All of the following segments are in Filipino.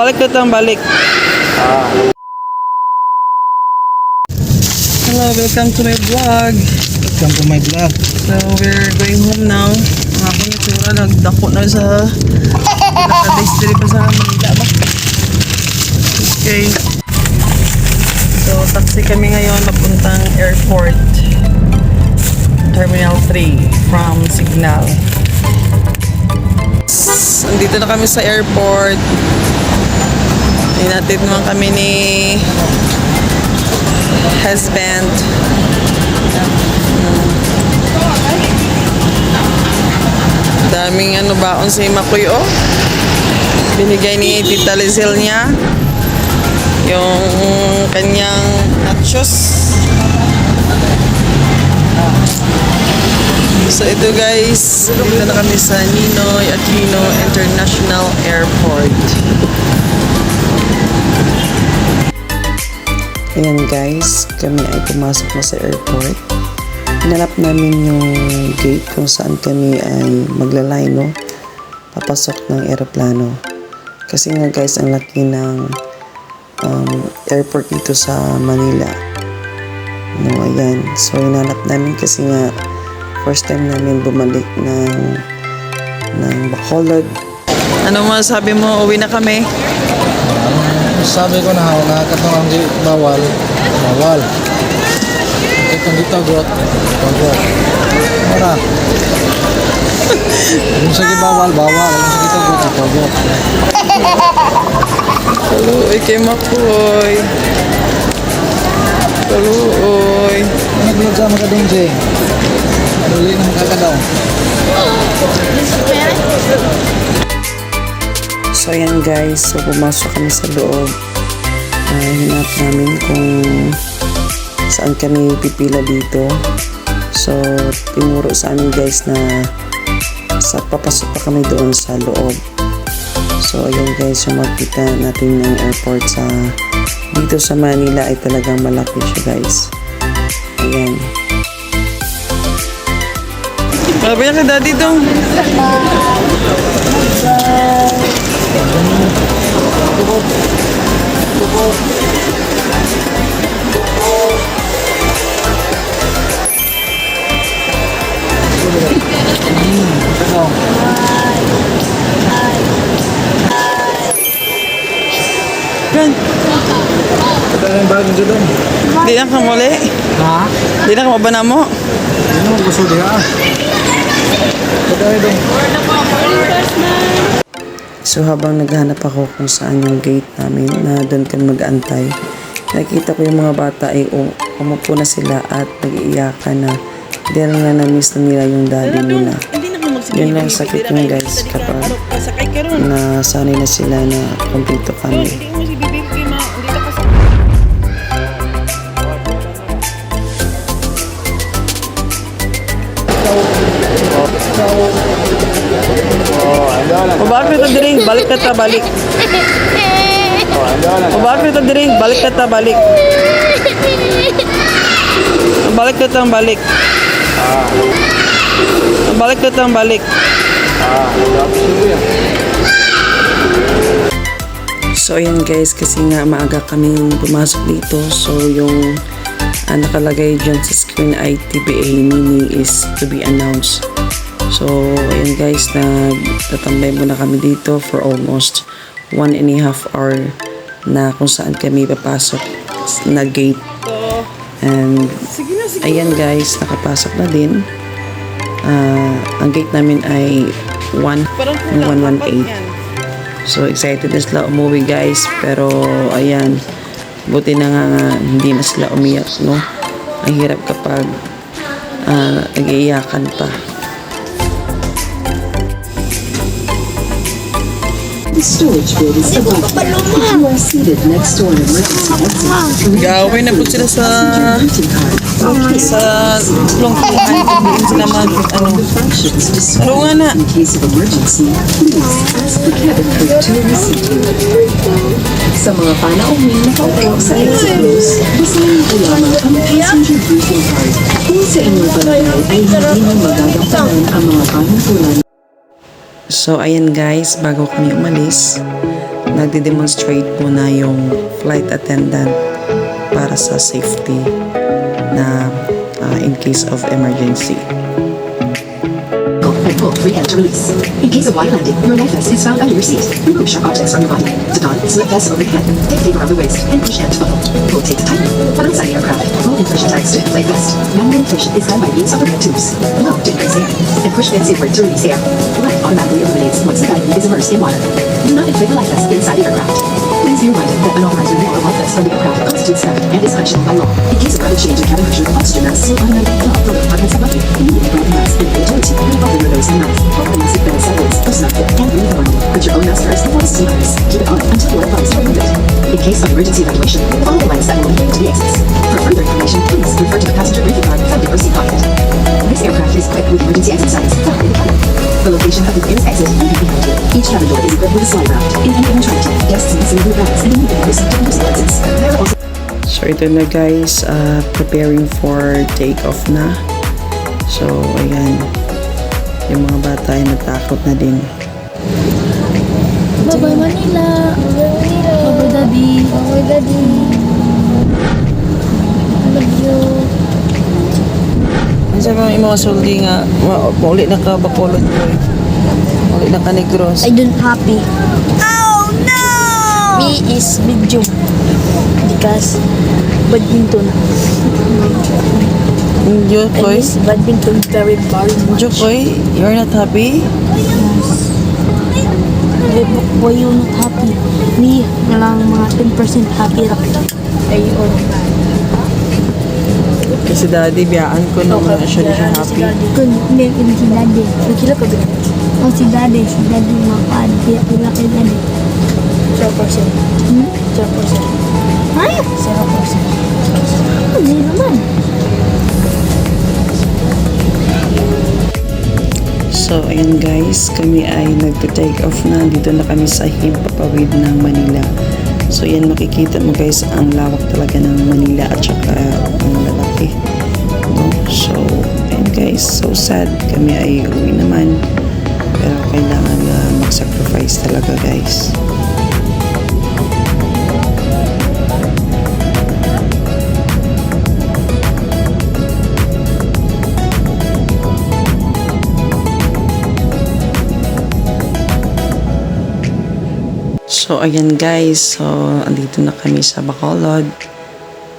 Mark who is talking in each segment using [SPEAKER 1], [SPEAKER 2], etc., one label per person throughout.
[SPEAKER 1] Balik na tang balik. Hello, welcome to my vlog.
[SPEAKER 2] Welcome to my vlog.
[SPEAKER 1] So, we're going home now. Ang ako ni Tura, nagdako na sa nakadays diri pa sa Manila ba? Okay. So, taxi kami ngayon papuntang airport. Terminal 3 from Signal. Andito na kami sa airport. Hinatid naman kami ni husband. Daming ano baon si Makoy oh. Binigay ni Tita Lizelle niya yung kanyang nachos. So ito guys, dito na kami sa Ninoy Aquino International Airport. Ayan guys, kami ay pumasok na sa airport. Hinanap namin yung gate kung saan kami ay maglalay, no? Papasok ng aeroplano. Kasi nga guys, ang laki ng um, airport dito sa Manila. No, ayan. So, hinanap namin kasi nga first time namin bumalik ng ng Bacolod. Ano masabi mo? Uwi na kami.
[SPEAKER 2] Sabi ko na ako, nakakatong ang di bawal. Bawal. Ito dito, grot. Bawal. Mara. Kung sige bawal, bawal. Kung sige dito, grot. Bawal.
[SPEAKER 1] Kaluoy kay Makoy. Kaluoy.
[SPEAKER 2] Nag-vlog sa mga dong, Jay. Duli na makakadaw.
[SPEAKER 1] So ayan guys, so pumasok kami sa loob. Uh, hinap namin kung saan kami pipila dito. So tinuro sa amin guys na sa papasok pa kami doon sa loob. So ayan guys, yung makita natin ng airport sa dito sa Manila ay talagang malaki siya guys. Ayan. Sabi niya kay daddy dong. Gan,
[SPEAKER 2] Ito na yung bagong dyan.
[SPEAKER 1] di na ka muli.
[SPEAKER 2] Ha?
[SPEAKER 1] Di na ka mabana mo.
[SPEAKER 2] Ano mo gusto diha? Ito na dong.
[SPEAKER 1] So habang naghanap ako kung saan yung gate namin na doon kami mag-antay, nakita ko yung mga bata ay um- umupo na sila at nag-iiyakan na dahil nga na-miss na nila yung daddy nila. Yun lang sakit yung guys kapag nasanay na sila na kumpleto kami. O bakit ito diri? Balik ka ta, balik. O bakit ito diri? Balik ka ta, balik. Balik ka ta, balik. Balik ka ta, balik. So ayan guys, kasi nga maaga kami pumasok dito. So yung ah, nakalagay dyan sa screen ay TBA Mini is to be announced. So ayan guys, na tatambay muna kami dito for almost one and a half hour na kung saan kami papasok na gate. And ayan guys, nakapasok na din. Ah, ang gate namin ay 1 118. So excited na sila umuwi guys. Pero ayan, buti na nga, nga hindi na sila umiyak, no? Ang hirap kapag ah, nag-iiyakan pa.
[SPEAKER 3] The storage bin is above you. If you are seated next to an emergency exit,
[SPEAKER 1] Gawin na po sila sa sa lungkuhan. Hindi sila mag, ano,
[SPEAKER 3] Functions to switch.
[SPEAKER 1] ano nga na.
[SPEAKER 3] In case of emergency, please ask the cabin crew to receive you. Sa mga panauwi nakaupo sa exit rows, basahin lamang ang passenger greeting card. Kung sa inyong barangay ay hindi na magagampanan ang mga panuntunan
[SPEAKER 1] So, ayan guys, bago kami umalis, nagde-demonstrate po na yung flight attendant para sa safety na ah, in case of emergency.
[SPEAKER 3] And pull free hand to release. In case of wide landing, your life vest is found under your seat. Remove sharp objects from your body. To don, slip vest over the head. Take tape around the waist and push hand to buckle. Tape to tighten. Put inside the aircraft. Pull inflation tags to inflate vest. Manual inflation is done by being supplemented tubes. Blow to increase air. And push vents inward to release air. Light automatically illuminates once the diving is immersed in water. Do not inflate the life vest inside the aircraft sincere minded that allow to live a life that's fully proud, constitutes fact, and is sanctioned by law. In case of rapid change in calendar, oxygen mass, so automatic clock from the partners of lucky, immediately brought mass and fertility, revolving your nose and mouth, properly sick bed cycles, personal, and breathe on. But your own masters, the ones to others, keep it on until your advice are needed. In case of emergency evacuation, follow the lines that will lead to the exits. For further information, please refer to the passenger briefing card found in your seat pocket. This aircraft is equipped with emergency exit signs.
[SPEAKER 1] Ito na guys, ah, preparing for take-off na. So ayan, yung mga bata ay natakot na din.
[SPEAKER 4] Bye-bye Manila. Bye-bye Daddy. Bye-bye Daddy. I love you.
[SPEAKER 1] Ang sabi mo mga suldi nga, mauli na ka bakulod ko Mauli na ka negros.
[SPEAKER 4] I don't happy. Oh no! Me is medium. Because badminton.
[SPEAKER 1] Yo,
[SPEAKER 4] I
[SPEAKER 1] koy.
[SPEAKER 4] miss badminton very very much.
[SPEAKER 1] Yo, koy, you're not happy?
[SPEAKER 4] Why, why you not happy? Me, na lang mga 10% happy ra. Ayun.
[SPEAKER 1] Kasi daddy, biyaan ko nung okay. siya siya happy.
[SPEAKER 4] Kun, hindi, hindi si daddy. Nagkila ka ba? Oh, si daddy. Si daddy mga paan. Kaya pila kay daddy. 0%. Hmm? 0%. Ay! 0%. Hindi naman.
[SPEAKER 1] So, ayan guys, kami ay nagpe-take off na. Dito na kami sa Himpapawid ng Manila. So, yan makikita mo guys, ang lawak talaga ng Manila at saka ang lalaki. No? So, ayan guys, so sad. Kami ay uwi naman. Pero kailangan na mag-sacrifice talaga guys. So, ayan guys. So, andito na kami sa Bacolod.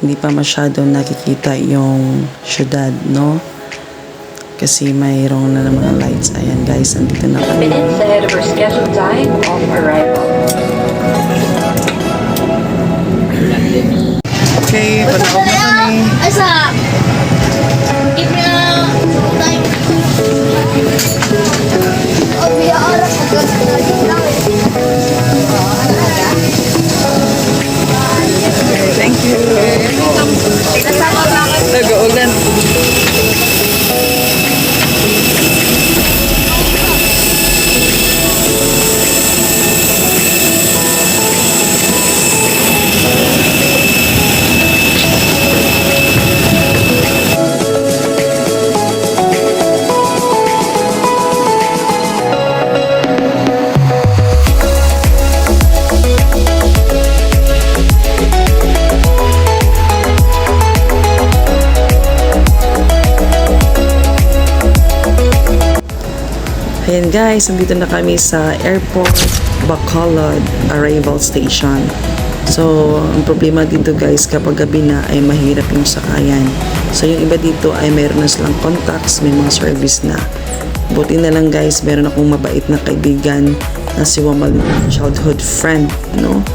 [SPEAKER 1] Hindi pa masyado nakikita yung syudad, no? Kasi mayroong na ng mga lights. Ayan guys, andito na kami.
[SPEAKER 5] minutes ahead of our scheduled time of arrival.
[SPEAKER 1] Okay, panahon na kami.
[SPEAKER 4] Asa? Give me a time. Oh, biya oras agad.
[SPEAKER 1] Okay, Ayan guys, nandito na kami sa Airport Bacolod Arrival Station. So, ang problema dito guys, kapag gabi na ay mahirap yung sakayan. So, yung iba dito ay meron na silang contacts, may mga service na. Buti na lang guys, meron akong mabait na kaibigan na si Wamal childhood friend, no?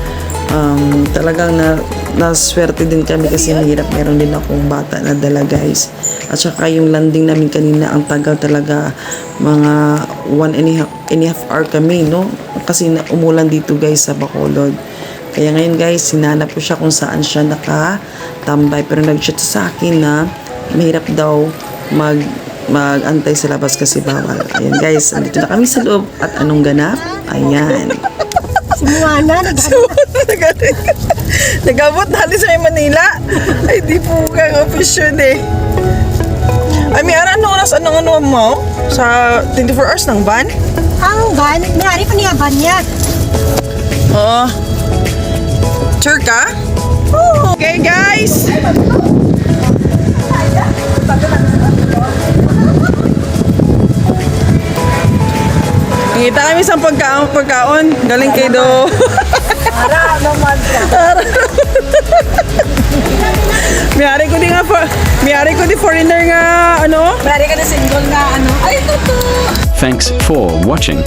[SPEAKER 1] um, talagang na naswerte din kami kasi mahirap meron din akong bata na dala guys at saka yung landing namin kanina ang tagal talaga mga one and a half, and a half hour kami no kasi na, umulan dito guys sa Bacolod kaya ngayon guys sinanap ko siya kung saan siya nakatambay pero nag-chat sa akin na mahirap daw mag mag-antay sa labas kasi bawal. Ayan guys, andito na kami sa loob at anong ganap? Ayan.
[SPEAKER 4] Simuana,
[SPEAKER 1] Nagabot natin sa Manila. Ay, di po kang official eh. Ay, may ano oras, anong ano mo? Sa 24 hours ng van?
[SPEAKER 6] Ang van, may-ari pa niya van niya.
[SPEAKER 1] Oo,
[SPEAKER 7] ano? Turka? Okay guys! Ngita kami sa pagkaon, pagkaon. Galing kay Do. Naman Miyari ko di nga for, miyari ko di foreigner nga ano?
[SPEAKER 4] Pwede ka na single nga ano. Ay, totoo!
[SPEAKER 8] Thanks for watching.